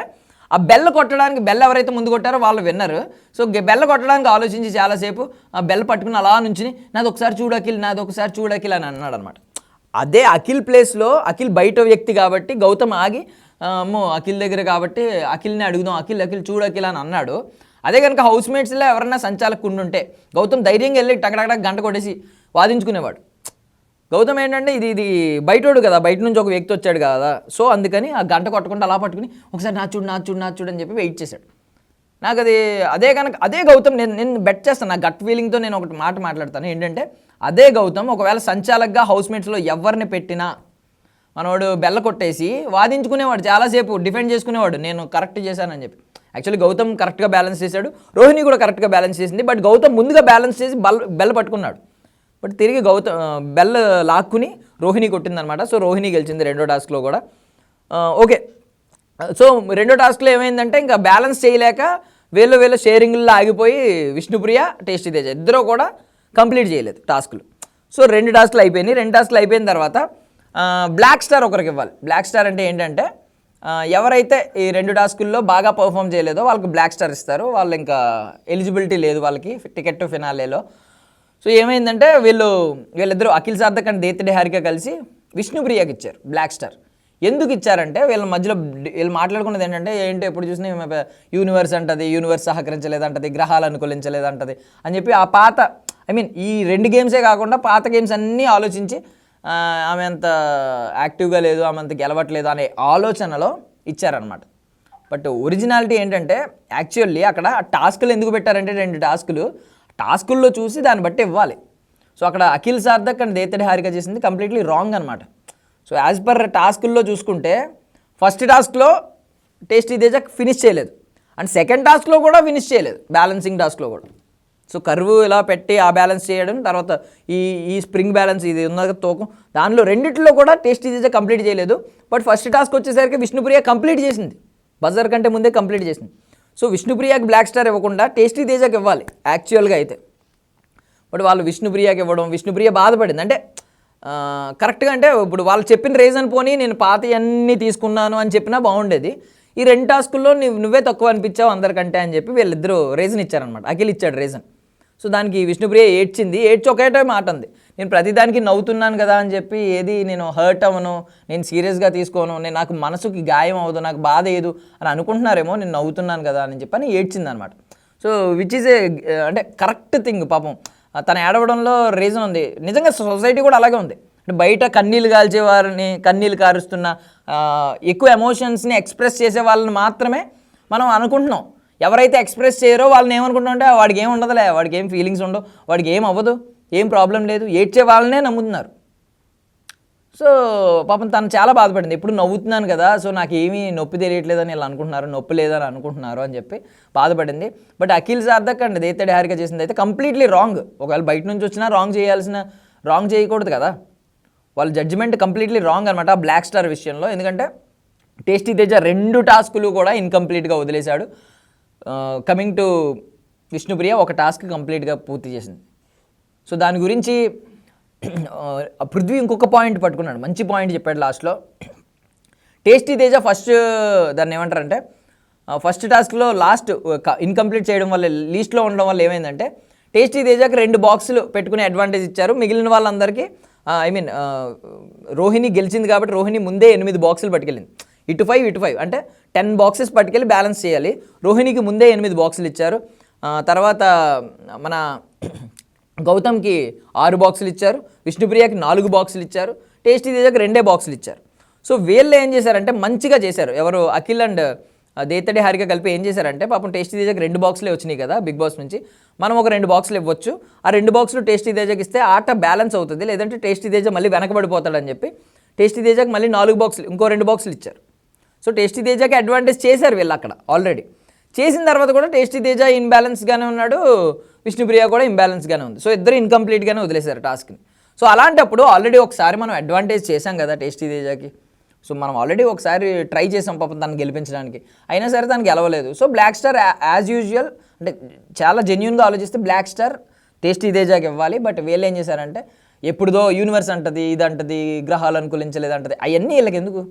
ఆ బెల్ల కొట్టడానికి బెల్ల ఎవరైతే ముందు కొట్టారో వాళ్ళు విన్నరు. సో బెల్ల కొట్టడానికి ఆలోచించి చాలాసేపు ఆ బెల్ల పట్టుకుని అలా నుంచుని నాది ఒకసారి చూడు అఖిల్ నాది ఒకసారి చూడు అఖిల్ అని అన్నాడు అనమాట అదే అఖిల్ ప్లేస్లో అఖిల్ బయట వ్యక్తి కాబట్టి గౌతమ్ ఆగి అమ్మో అఖిల్ దగ్గర కాబట్టి అఖిల్ని అడుగుదాం అఖిల్ అఖిల్ చూడు అఖిల్ అని అన్నాడు. అదే కనుక హౌస్ ఎవరైనా ఎవరన్నా సంచాలకుండా ఉంటే గౌతమ్ ధైర్యంగా వెళ్ళి టకటక గంట కొట్టేసి వాదించుకునేవాడు. గౌతమ్ ఏంటంటే ఇది ఇది బయటోడు కదా బయట నుంచి ఒక వ్యక్తి వచ్చాడు కదా. సో అందుకని ఆ గంట కొట్టకుండా అలా పట్టుకుని ఒకసారి నా చూడు నా చూడు నా చూడు అని చెప్పి వెయిట్ చేశాడు. నాకు అది అదే కనుక అదే గౌతమ్ నేను నేను బెట్ చేస్తాను. నా గట్ ఫీలింగ్తో నేను ఒకటి మాట మాట్లాడతాను. ఏంటంటే అదే గౌతమ్ ఒకవేళ సంచాలకగా హౌస్మేట్స్లో ఎవరిని పెట్టినా మనవాడు బెల్ల కొట్టేసి వాదించుకునేవాడు. చాలాసేపు డిఫెండ్ చేసుకునేవాడు. నేను కరెక్ట్ చేశానని చెప్పి. యాక్చువల్లీ గౌతమ్ కరెక్ట్గా బ్యాలెన్స్ చేశాడు. రోహిణి కూడా కరెక్ట్గా బ్యాలెన్స్ చేసింది. బట్ గౌతమ్ ముందుగా బ్యాలెన్స్ చేసి బల్ బెల్ల పట్టుకున్నాడు. బట్ తిరిగి గౌతమ్ బెల్ లాక్కుని రోహిణి కొట్టిందనమాట సో రోహిణి గెలిచింది రెండో టాస్క్లో కూడా. ఓకే సో రెండో టాస్క్లో ఏమైందంటే ఇంకా బ్యాలెన్స్ చేయలేక వీళ్ళు వీళ్ళు షేరింగ్లో ఆగిపోయి విష్ణుప్రియ టేస్టీ తేజ ఇద్దరు కూడా కంప్లీట్ చేయలేదు టాస్క్లు సో రెండు టాస్క్లు అయిపోయినాయి. రెండు టాస్క్లు అయిపోయిన తర్వాత బ్లాక్ స్టార్ ఒకరికి ఇవ్వాలి. బ్లాక్ స్టార్ అంటే ఏంటంటే ఎవరైతే ఈ రెండు టాస్కుల్లో బాగా పర్ఫామ్ చేయలేదో వాళ్ళకి బ్లాక్ స్టార్ ఇస్తారు. వాళ్ళు ఇంకా ఎలిజిబిలిటీ లేదు వాళ్ళకి టికెట్ ఫినాలేలో సో ఏమైందంటే వీళ్ళు వీళ్ళిద్దరూ అఖిల్ సార్థక్ అండ్ దేతిడి హారిక కలిసి విష్ణుప్రియకి ఇచ్చారు బ్లాక్ స్టార్ ఎందుకు ఇచ్చారంటే వీళ్ళ మధ్యలో వీళ్ళు మాట్లాడుకున్నది ఏంటంటే ఏంటి ఎప్పుడు చూసినా యూనివర్స్ అంటది యూనివర్స్ సహకరించలేదంటది గ్రహాలు అనుకూలించలేదంటది అని చెప్పి ఆ పాత ఐ మీన్ ఈ రెండు గేమ్సే కాకుండా పాత గేమ్స్ అన్నీ ఆలోచించి ఆమె అంత యాక్టివ్గా లేదు ఆమె అంత గెలవట్లేదు అనే ఆలోచనలో ఇచ్చారనమాట బట్ ఒరిజినాలిటీ ఏంటంటే యాక్చువల్లీ అక్కడ టాస్కులు ఎందుకు పెట్టారంటే రెండు టాస్కులు. టాస్కుల్లో చూసి దాన్ని బట్టి ఇవ్వాలి. సో అక్కడ అఖిల్ సార్థక్ అండ్ దేతడి హారిక చేసింది కంప్లీట్లీ రాంగ్ అనమాట సో యాజ్ పర్ టాస్కుల్లో చూసుకుంటే ఫస్ట్ టాస్క్లో టేస్టీ తేజ ఫినిష్ చేయలేదు. అండ్ సెకండ్ టాస్క్లో కూడా ఫినిష్ చేయలేదు బ్యాలెన్సింగ్ టాస్క్లో కూడా. సో కర్వ్ ఇలా పెట్టి ఆ బ్యాలెన్స్ చేయడం తర్వాత ఈ ఈ స్ప్రింగ్ బ్యాలెన్స్ ఇది ఉన్న తూకం. దానిలో రెండిట్లో కూడా టేస్టీ ఇదే కంప్లీట్ చేయలేదు. బట్ ఫస్ట్ టాస్క్ వచ్చేసరికి విష్ణుప్రియ కంప్లీట్ చేసింది. బజర్ కంటే ముందే కంప్లీట్ చేసింది. సో విష్ణుప్రియకి బ్లాక్ స్టార్ ఇవ్వకుండా టేస్టీ తేజాకి ఇవ్వాలి యాక్చువల్గా అయితే. బట్ వాళ్ళు విష్ణుప్రియకి ఇవ్వడం విష్ణుప్రియ బాధపడింది. అంటే కరెక్ట్గా అంటే ఇప్పుడు వాళ్ళు చెప్పిన రీజన్ పోనీ నేను పాత అన్నీ తీసుకున్నాను అని చెప్పినా బాగుండేది. ఈ రెండు టాస్కుల్లో నువ్వు నువ్వే తక్కువ అనిపించావు అందరికంటే అని చెప్పి వీళ్ళిద్దరూ రీజన్ ఇచ్చారనమాట అఖిల్ ఇచ్చాడు రీజన్ సో దానికి విష్ణుప్రియ ఏడ్చింది ఏడ్చి ఒకటే మాట అంది. నేను ప్రతిదానికి నవ్వుతున్నాను కదా అని చెప్పి ఏది నేను హర్ట్ అవ్వను నేను సీరియస్గా తీసుకోను నేను నాకు మనసుకి గాయం అవ్వదు నాకు బాధ ఏదు అని అనుకుంటున్నారేమో నేను నవ్వుతున్నాను కదా అని చెప్పి అని ఏడ్చింది అనమాట సో విచ్ ఈజ్ ఏ అంటే కరెక్ట్ థింగ్ పాపం. తను ఏడవడంలో రీజన్ ఉంది. నిజంగా సొసైటీ కూడా అలాగే ఉంది. అంటే బయట కన్నీళ్ళు కాల్చే వారిని కన్నీళ్ళు కారుస్తున్న ఎక్కువ ఎమోషన్స్ని ఎక్స్ప్రెస్ చేసే వాళ్ళని మాత్రమే మనం అనుకుంటున్నాం. ఎవరైతే ఎక్స్ప్రెస్ చేయరో వాళ్ళని ఏమనుకుంటుంటే వాడికి ఏం ఉండదులే వాడికి ఏం ఫీలింగ్స్ ఉండవు వాడికి ఏం అవ్వదు ఏం ప్రాబ్లం లేదు ఏడ్చే వాళ్ళనే నమ్ముతున్నారు. సో పాపం తను చాలా బాధపడింది. ఎప్పుడు నవ్వుతున్నాను కదా సో నాకు ఏమీ నొప్పి తెలియట్లేదని ఇలా అనుకుంటున్నారు నొప్పి లేదని అనుకుంటున్నారు అని చెప్పి బాధపడింది. బట్ అఖిల్ సార్థక్ అండ్ దేతడి హారిక చేసింది అయితే కంప్లీట్లీ రాంగ్ ఒకవేళ బయట నుంచి వచ్చినా రాంగ్ చేయాల్సిన రాంగ్ చేయకూడదు కదా. వాళ్ళ జడ్జిమెంట్ కంప్లీట్లీ రాంగ్ అనమాట బ్లాక్ స్టార్ విషయంలో. ఎందుకంటే టేస్టీ తేజ రెండు టాస్కులు కూడా ఇన్కంప్లీట్గా వదిలేశాడు. కమింగ్ టు విష్ణుప్రియ ఒక టాస్క్ కంప్లీట్గా పూర్తి చేసింది. సో దాని గురించి పృథ్వీ ఇంకొక పాయింట్ పట్టుకున్నాడు. మంచి పాయింట్ చెప్పాడు లాస్ట్లో టేస్టీ తేజ ఫస్ట్ దాన్ని ఏమంటారంటే ఫస్ట్ టాస్క్లో లాస్ట్ ఇన్కంప్లీట్ చేయడం వల్ల లీస్ట్లో ఉండడం వల్ల ఏమైందంటే టేస్టీ తేజకి రెండు బాక్సులు పెట్టుకునే అడ్వాంటేజ్ ఇచ్చారు. మిగిలిన వాళ్ళందరికీ ఐ మీన్ రోహిణి గెలిచింది కాబట్టి రోహిణి ముందే ఎనిమిది బాక్సులు పట్టుకెళ్ళింది. ఇటు ఫైవ్ ఇటు ఫైవ్ అంటే టెన్ బాక్సెస్ పట్టుకెళ్ళి బ్యాలెన్స్ చేయాలి. రోహిణికి ముందే ఎనిమిది బాక్సులు ఇచ్చారు. తర్వాత మన గౌతమ్కి ఆరు బాక్సులు ఇచ్చారు. విష్ణుప్రియకి నాలుగు బాక్సులు ఇచ్చారు. టేస్టీ తేజకి రెండే బాక్సులు ఇచ్చారు. సో వీళ్ళు ఏం చేశారంటే మంచిగా చేశారు. ఎవరు అఖిల్ అండ్ దేతడి హారిక కలిపి ఏం చేశారంటే పాపం టేస్టీ తేజకి రెండు బాక్సులే వచ్చినాయి కదా బిగ్ బాస్ నుంచి. మనం ఒక రెండు బాక్సులు ఇవ్వచ్చు. ఆ రెండు బాక్సులు టేస్టీ తేజకి ఇస్తే ఆట బ్యాలెన్స్ అవుతుంది. లేదంటే టేస్టీ తేజ మళ్ళీ వెనకబడిపోతాడని చెప్పి టేస్టీ తేజకి మళ్ళీ నాలుగు బాక్సులు ఇంకో రెండు బాక్సులు ఇచ్చారు. సో టేస్టీ తేజాకి అడ్వాంటేజ్ చేశారు వీళ్ళు అక్కడ ఆల్రెడీ చేసిన తర్వాత కూడా టేస్టీ తేజ ఇన్బ్యాలెన్స్గానే ఉన్నాడు విష్ణుప్రియ కూడా ఇంబ్యాలెన్స్గానే ఉంది. సో ఇద్దరు ఇన్కంప్లీట్గానే వదిలేశారు టాస్క్ని సో అలాంటప్పుడు ఆల్రెడీ ఒకసారి మనం అడ్వాంటేజ్ చేసాం కదా టేస్టీ తేజాకి. సో మనం ఆల్రెడీ ఒకసారి ట్రై చేసాం పాపం తను గెలిపించడానికి. అయినా సరే తనకి గెలవలేదు. So black star as usual అంటే చాలా జెన్యున్గా ఆలోచిస్తే బ్లాక్ స్టార్ టేస్టీ తేజాకి ఇవ్వాలి. బట్ వీళ్ళు ఏం చేశారంటే ఎప్పుడుదో యూనివర్స్ అంటది ఇది అంటది గ్రహాలు అనుకూలించలేదు అంటది అవన్నీ వీళ్ళకి ఎందుకు?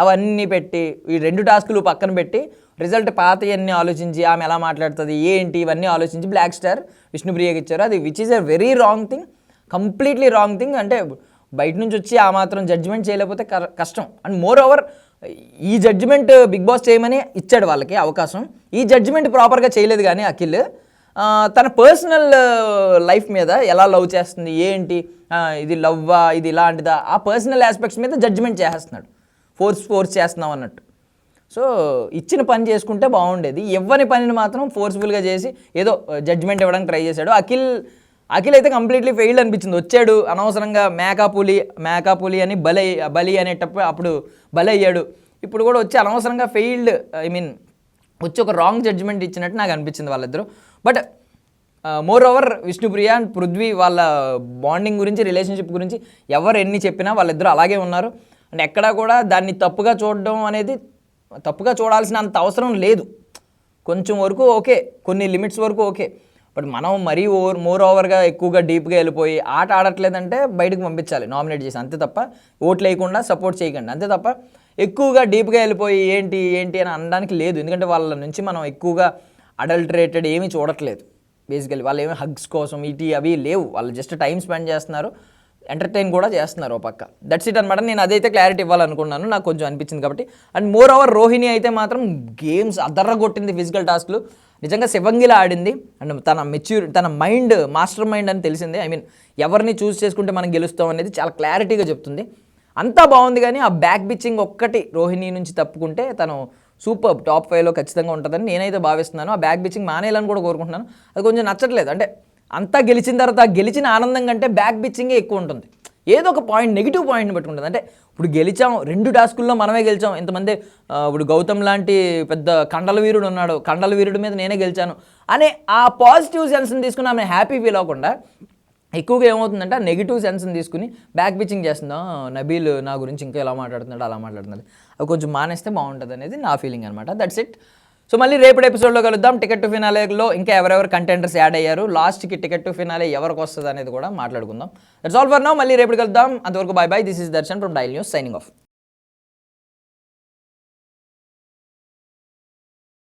అవన్నీ పెట్టి ఈ రెండు టాస్కులు పక్కన పెట్టి రిజల్ట్ పాతయన్నీ ఆలోచించి ఆమె ఎలా మాట్లాడుతుంది ఏంటి ఇవన్నీ ఆలోచించి బ్లాక్ స్టార్ విష్ణుప్రియకి ఇచ్చారు. అది which is a very wrong thing completely wrong thing అంటే బయట నుంచి వచ్చి ఆ మాత్రం జడ్జిమెంట్ చేయలేకపోతే కష్టం. అండ్ మోర్ ఓవర్ ఈ జడ్జిమెంట్ బిగ్ బాస్ చేయమని ఇచ్చాడు వాళ్ళకి అవకాశం. ఈ జడ్జిమెంట్ ప్రాపర్గా చేయలేదు కానీ అఖిల్ తన పర్సనల్ లైఫ్ మీద ఎలా లవ్ చేస్తుంది ఏంటి ఇది లవ్వా ఇది ఇలాంటిదా ఆ పర్సనల్ ఆస్పెక్ట్స్ మీద జడ్జిమెంట్ చేసేస్తున్నాడు. ఫోర్స్ ఫోర్స్ చేస్తున్నాం అన్నట్టు. సో ఇచ్చిన పని చేసుకుంటే బాగుండేది. ఇవ్వని పనిని మాత్రం ఫోర్స్ఫుల్గా చేసి ఏదో జడ్జ్మెంట్ ఇవ్వడానికి ట్రై చేశాడు. అఖిల్ అఖిల్ అయితే కంప్లీట్లీ ఫెయిల్డ్ అనిపించింది. వచ్చాడు అనవసరంగా మేకాపులి మేకాపులి అని బలి బలి అనేటప్పుడు అప్పుడు బలి అయ్యాడు ఇప్పుడు కూడా వచ్చి అనవసరంగా ఫెయిల్డ్ ఐ మీన్ వచ్చి ఒక రాంగ్ జడ్జ్మెంట్ ఇచ్చినట్టు నాకు అనిపించింది వాళ్ళిద్దరూ. But moreover Vishnupriya and Prithvi వాళ్ళ బాండింగ్ గురించి రిలేషన్షిప్ గురించి ఎవరు ఎన్ని చెప్పినా వాళ్ళిద్దరూ అలాగే ఉన్నారు. అండ్ ఎక్కడా కూడా దాన్ని తప్పుగా చూడడం అనేది తప్పుగా చూడాల్సిన అంత అవసరం లేదు. కొంచెం వరకు ఓకే కొన్ని లిమిట్స్ వరకు ఓకే. బట్ మనం మరీ ఓవర్ మోర్ ఓవర్గా ఎక్కువగా డీప్గా వెళ్ళిపోయి ఆట ఆడట్లేదంటే బయటకు పంపించాలి నామినేట్ చేసి అంతే తప్ప ఓట్లు వేయకుండా సపోర్ట్ చేయకండి. అంతే తప్ప ఎక్కువగా డీప్గా వెళ్ళిపోయి ఏంటి ఏంటి అని అనడానికి లేదు. ఎందుకంటే వాళ్ళ నుంచి మనం ఎక్కువగా అడల్టరేటెడ్ ఏమీ చూడట్లేదు. బేసికలీ వాళ్ళు ఏమి హగ్స్ కోసం ఇటీ అవి లేవు. వాళ్ళు జస్ట్ టైం స్పెండ్ చేస్తున్నారు. ఎంటర్టైన్ కూడా చేస్తున్నారు ఓ పక్క. దట్స్ ఇట్ అనమాట నేను అదైతే క్లారిటీ ఇవ్వాలనుకున్నాను. నాకు కొంచెం అనిపించింది కాబట్టి. అండ్ మోర్ ఓవర్ రోహిణి అయితే మాత్రం గేమ్స్ అదర్రగొట్టింది ఫిజికల్ టాస్క్లు నిజంగా శివంగిలా ఆడింది. అండ్ తన మెచ్యూర్ తన మైండ్ మాస్టర్ మైండ్ అని తెలిసింది. ఐ మీన్ ఎవరిని చూస్ చేసుకుంటే మనం గెలుస్తాం అనేది చాలా క్లారిటీగా చెప్తుంది. అంతా బాగుంది కానీ ఆ బ్యాక్ బిచ్చింగ్ ఒక్కటి రోహిణి నుంచి తప్పుకుంటే తను సూపర్ టాప్ ఫైవ్లో ఖచ్చితంగా ఉంటుందని నేనైతే భావిస్తున్నాను. ఆ బ్యాక్ బిచ్చింగ్ మానేయాలని కూడా కోరుకుంటున్నాను. అది కొంచెం నచ్చట్లేదు. అంటే అంతా గెలిచిన తర్వాత గెలిచిన ఆనందం కంటే బ్యాక్ పిచ్చింగే ఎక్కువ ఉంటుంది. ఏదో ఒక పాయింట్ నెగిటివ్ పాయింట్ని పెట్టుకుంటుంది. అంటే ఇప్పుడు గెలిచాం రెండు టాస్కుల్లో మనమే గెలిచాం. ఇంతమంది ఇప్పుడు గౌతమ్ లాంటి పెద్ద కండల వీరుడు ఉన్నాడు. కండల వీరుడి మీద నేనే గెలిచాను అనే ఆ పాజిటివ్ సెన్స్ని తీసుకుని ఆమె హ్యాపీ ఫీల్ అవ్వకుండా ఎక్కువగా ఏమవుతుందంటే ఆ నెగిటివ్ సెన్స్ని తీసుకుని బ్యాక్ పిచ్చింగ్ చేస్తుందా నబీల్ నా గురించి ఇంకా ఎలా మాట్లాడుతున్నాడు అలా మాట్లాడుతున్నాడు. అవి కొంచెం మానేస్తే బాగుంటుంది అనేది నా ఫీలింగ్ అనమాట దట్స్ ఇట్ సో మళ్ళీ రేపటి ఎపిసోడ్లో కలుద్దాం. టికెట్ టు ఫినాలేలో ఇంకా ఎవరెవరు కంటెంటర్స్ యాడ్ అయ్యారు? లాస్ట్కి టికెట్ టు ఫినాలే ఎవరికి వస్తుంది అనేది కూడా మాట్లాడుకుందాం. దట్స్ ఆల్ ఫర్ నౌ మళ్ళీ రేపు కలుద్దాం. అంతవరకు bye bye this is Darshan from dial news signing off